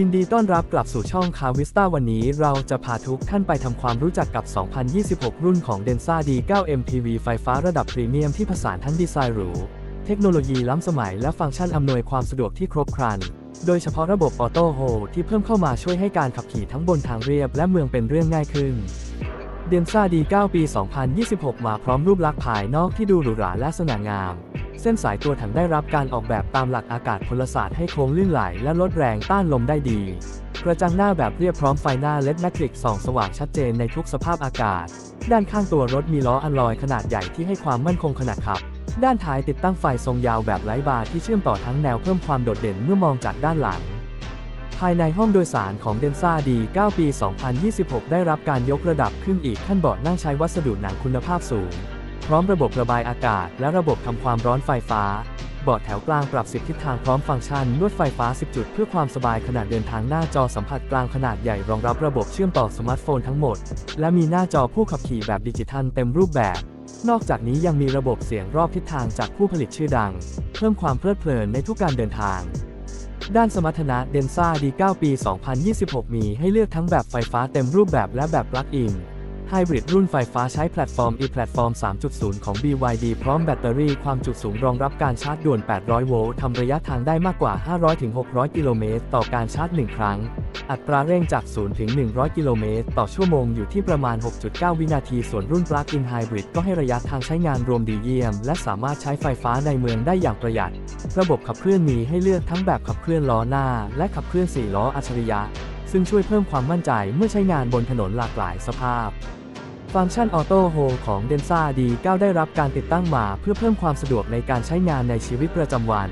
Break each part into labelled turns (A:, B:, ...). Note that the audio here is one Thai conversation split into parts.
A: ยินดีต้อนรับกลับสู่ช่องคาวิสตาวันนี้เราจะพาทุกท่านไปทำความรู้จักกับ 2026 รุ่นของ Densa D9 MPV ไฟฟ้าระดับพรีเมียมที่ผสานทั้งดีไซน์หรู เทคโนโลยีล้ำสมัยและฟังก์ชันอำนวยความสะดวกที่ครบครัน โดยเฉพาะระบบออโต้โฮที่เพิ่มเข้ามาช่วยให้การขับขี่ทั้งบนทางเรียบและเมืองเป็นเรื่องง่ายขึ้นเดนซ่า D9 ปี 2026 มาพร้อมรูปลักษณ์ภายนอกที่ดูหรูหราและสง่างาม เส้นสายตัวถังได้รับการออกแบบตามหลักอากาศพลศาสตร์ให้โค้งลื่นไหลและลดแรงต้านลมได้ดี กระจังหน้าแบบเรียบพร้อมไฟหน้าเลดแมทริกส่องสว่างชัดเจนในทุกสภาพอากาศ ด้านข้างตัวรถมีล้ออัลลอยขนาดใหญ่ที่ให้ความมั่นคงขณะขับ ด้านท้ายติดตั้งไฟทรงยาวแบบไร้บาร์ที่เชื่อมต่อทั้งแนวเพิ่มความโดดเด่นเมื่อมองจากด้านหลังภายในห้องโดยสารของ d e n s a D 9ปี 2026 ได้รับการยกระดับขึ้นอีกขั้นเบาะนั่งใช้วัสดุหนังคุณภาพสูง พร้อมระบบระบายอากาศ และระบบทำความร้อนไฟฟ้าเบาะแถวกลางปรับ 10 ทิศทางพร้อมฟังก์ชันนวดไฟฟ้า 10 จุด เพื่อความสบายขณะเดินทางหน้าจอสัมผัสกลางขนาดใหญ่รองรับระบบเชื่อมต่อสมาร์ทโฟนทั้งหมด และมีหน้าจอผู้ขับขี่แบบดิจิทัลเต็มรูปแบบ นอกจากนี้ยังมีระบบเสียงรอบทิศทางจากผู้ผลิตชื่อดัง เพิ่มความเพลิดเพลินในทุกการเดินทางด้านสมรรถนะ Densa D9 ปี 2026 มีให้เลือกทั้งแบบไฟฟ้าเต็มรูปแบบและแบบปลั๊กอิน ไฮบริดรุ่นไฟฟ้าใช้แพลตฟอร์ม e-platform 3.0 ของ BYD พร้อมแบตเตอรี่ความจุสูงรองรับการชาร์จด่วน 800 โวลต์ทำระยะทางได้มากกว่า 500-600 กิโลเมตรต่อการชาร์จ 1 ครั้ง อัตราเร่งจาก 0 ถึง 100 กิโลเมตรต่อชั่วโมงอยู่ที่ประมาณ 6.9 วินาที ส่วนรุ่น Plug-in Hybrid ก็ให้ระยะทางใช้งานรวมดีเยี่ยม และสามารถใช้ไฟฟ้าในเมืองได้อย่างประหยัด ระบบขับเคลื่อนมีให้เลือกทั้งแบบขับเคลื่อนล้อหน้า และขับเคลื่อน4ล้ออัจฉริยะ ซึ่งช่วยเพิ่มความมั่นใจเมื่อใช้งานบนถนนหลากหลายสภาพ ฟังก์ชันออโต้โฮของ Densa D9 ได้รับการติดตั้งมาเพื่อเพิ่มความสะดวกในการใช้งานในชีวิตประจำวัน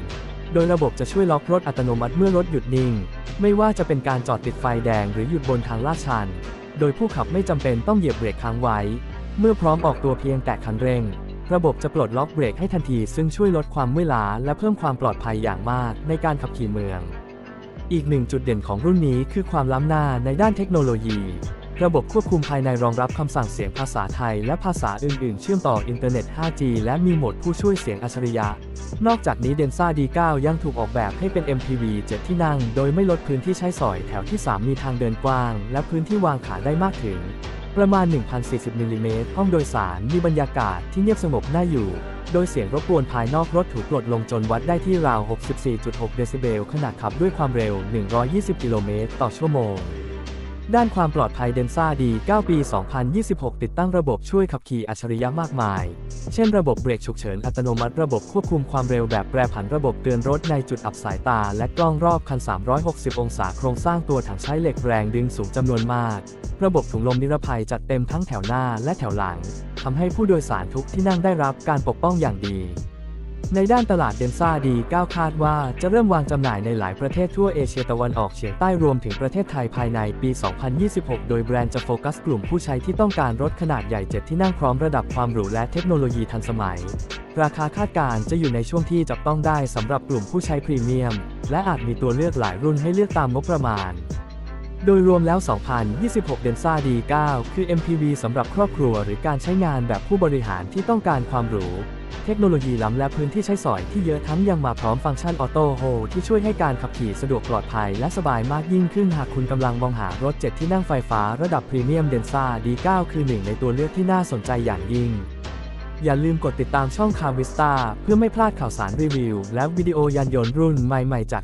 A: โดยระบบจะช่วยล็อกรถอัตโนมัติเมื่อรถหยุดนิ่ง ไม่ว่าจะเป็นการจอดติดไฟแดงหรือหยุดบนทางลาดชัน โดยผู้ขับไม่จำเป็นต้องเหยียบเบรกค้างไว้ เมื่อพร้อมออกตัวเพียงแตะคันเร่ง ระบบจะปลดล็อกเบรกให้ทันที ซึ่งช่วยลดความเมื่อยล้าและเพิ่มความปลอดภัยอย่างมากในการขับขี่เมือง อีกหนึ่งจุดเด่นของรุ่นนี้คือความล้ำหน้าในด้านเทคโนโลยี ระบบควบคุมภายในรองรับคำสั่งเสียงภาษาไทยและภาษาอื่น ๆ เชื่อมต่ออินเทอร์เน็ต 5G และมีโหมดผู้ช่วยเสียงอัจฉริยะ นอกจากนี้ Densa D9 ยังถูกออกแบบให้เป็น MPV 7 ที่นั่ง โดยไม่ลดพื้นที่ใช้สอยแถวที่ 3 มีทางเดินกว้าง และพื้นที่วางขาได้มากถึง ประมาณ 1,040มิลลิเมตรห้องโดยสารมีบรรยากาศที่เงียบสงบน่าอยู่ โดยเสียงรบกวนภายนอกรถถูกปลดลงจนวัดได้ที่ราว 64.6 เดซิเบลขณะขับด้วยความเร็ว 120 กิโลเมตรต่อชั่วโมง ด้านความปลอดภัย Densa D9 ปี 2026 ติดตั้งระบบช่วยขับขี่อัจฉริยะมากมาย เช่นระบบเบรกฉุกเฉินอัตโนมัติระบบควบคุมความเร็วแบบแปรผันระบบเตือนรถในจุดอับสายตา และกล้องรอบคัน 360 องศาโครงสร้างตัวถังใช้เหล็กแรงดึงสูงจำนวนมาก ระบบถุงลมนิรภัยจัดเต็มทั้งแถวหน้าและแถวหลังทำให้ผู้โดยสารทุกที่นั่งได้รับการปกป้องอย่างดี ในด้านตลาดเดนซ่าดี9คาดว่าจะเริ่มวางจำหน่ายในหลายประเทศทั่วเอเชียตะวันออกเฉียงใต้รวมถึงประเทศไทยภายในปี 2026 โดยแบรนด์จะโฟกัสกลุ่มผู้ใช้ที่ต้องการรถขนาดใหญ่ 7 ที่นั่งพร้อมระดับความหรูและเทคโนโลยีทันสมัย ราคาคาดการณ์จะอยู่ในช่วงที่จับต้องได้สำหรับกลุ่มผู้ใช้พรีเมียม และอาจมีตัวเลือกหลายรุ่นให้เลือกตามงบประมาณ โดยรวมแล้ว 2026 Densa D9 คือ MPV สำหรับครอบครัวหรือการใช้งานแบบผู้บริหารที่ต้องการความหรู เทคโนโลยีล้ำและพื้นที่ใช้สอยที่เยอะทั้งยังมาพร้อมฟังก์ชันออโต้โฮที่ช่วยให้การขับขี่สะดวกปลอดภัยและสบายมากยิ่งขึ้นหากคุณกำลังมองหารถ 7 ที่นั่งไฟฟ้าระดับพรีเมียม Densa D9 คือหนึ่งในตัวเลือกที่น่าสนใจอย่างยิ่งอย่าลืมกดติดตามช่อง c a r v i s t a เพื่อไม่พลาดข่าวสารรีวิว และวิดีโอยานยนต์รุ่นใหม่ๆจาก